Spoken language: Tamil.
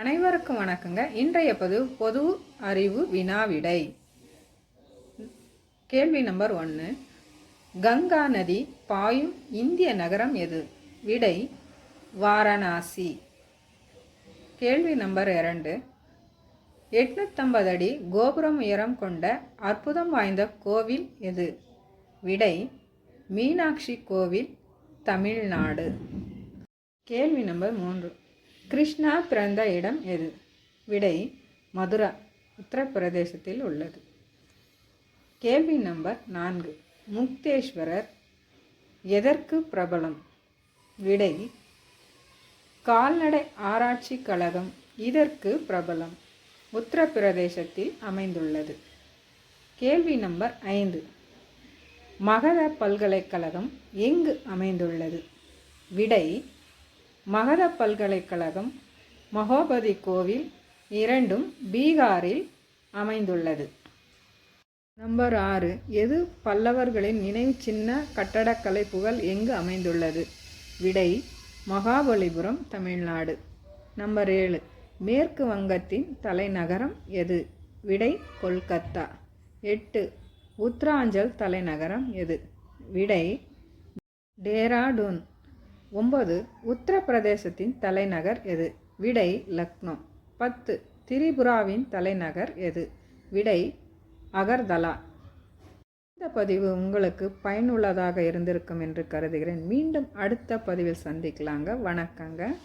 அனைவருக்கும் வணக்கங்க. இன்றைய பொது பொது அறிவு வினாவிடை கேள்வி நம்பர் ஒன்று கங்கா நதி பாயும் இந்திய நகரம் எது? விடை வாரணாசி. கேள்வி நம்பர் இரண்டு. எட்நூத்தம்பது அடி கோபுரம் உயரம் கொண்ட அற்புதம் வாய்ந்த கோவில் எது? விடை மீனாட்சி கோவில் தமிழ்நாடு. கேள்வி நம்பர் மூன்று. கிருஷ்ணா பிறந்த இடம் எது? விடை மதுரா உத்தரப்பிரதேசத்தில் உள்ளது. கேள்வி நம்பர் நான்கு. முக்தேஸ்வரர் எதற்கு பிரபலம்? விடை கால்நடை ஆராய்ச்சி கழகம் இதற்கு பிரபலம். உத்தரப்பிரதேசத்தில் அமைந்துள்ளது. கேள்வி நம்பர் ஐந்து. மகத பல்கலைக்கழகம் எங்கு அமைந்துள்ளது? விடை மகத பல்கலைக்கழகம் மகோபதி கோவில் இரண்டும் பீகாரில் அமைந்துள்ளது. நம்பர் ஆறு எது பல்லவர்களின் நினைவு சின்ன கட்டடக்கலை புகழ் எங்கு அமைந்துள்ளது? விடை மகாபலிபுரம் தமிழ்நாடு. நம்பர் ஏழு மேற்கு வங்கத்தின் தலைநகரம் எது? விடை கொல்கத்தா. எட்டு உத்தராஞ்சல் தலைநகரம் எது? விடை டேராடூன். ஒன்பது உத்தரப்பிரதேசத்தின் தலைநகர் எது? விடை லக்னோ. பத்து திரிபுராவின் தலைநகர் எது? விடை அகர்தலா. இந்த பதிவு உங்களுக்கு பயனுள்ளதாக இருந்திருக்கும் என்று கருதுகிறேன். மீண்டும் அடுத்த பதிவில் சந்திக்கலாங்க. வணக்கங்க.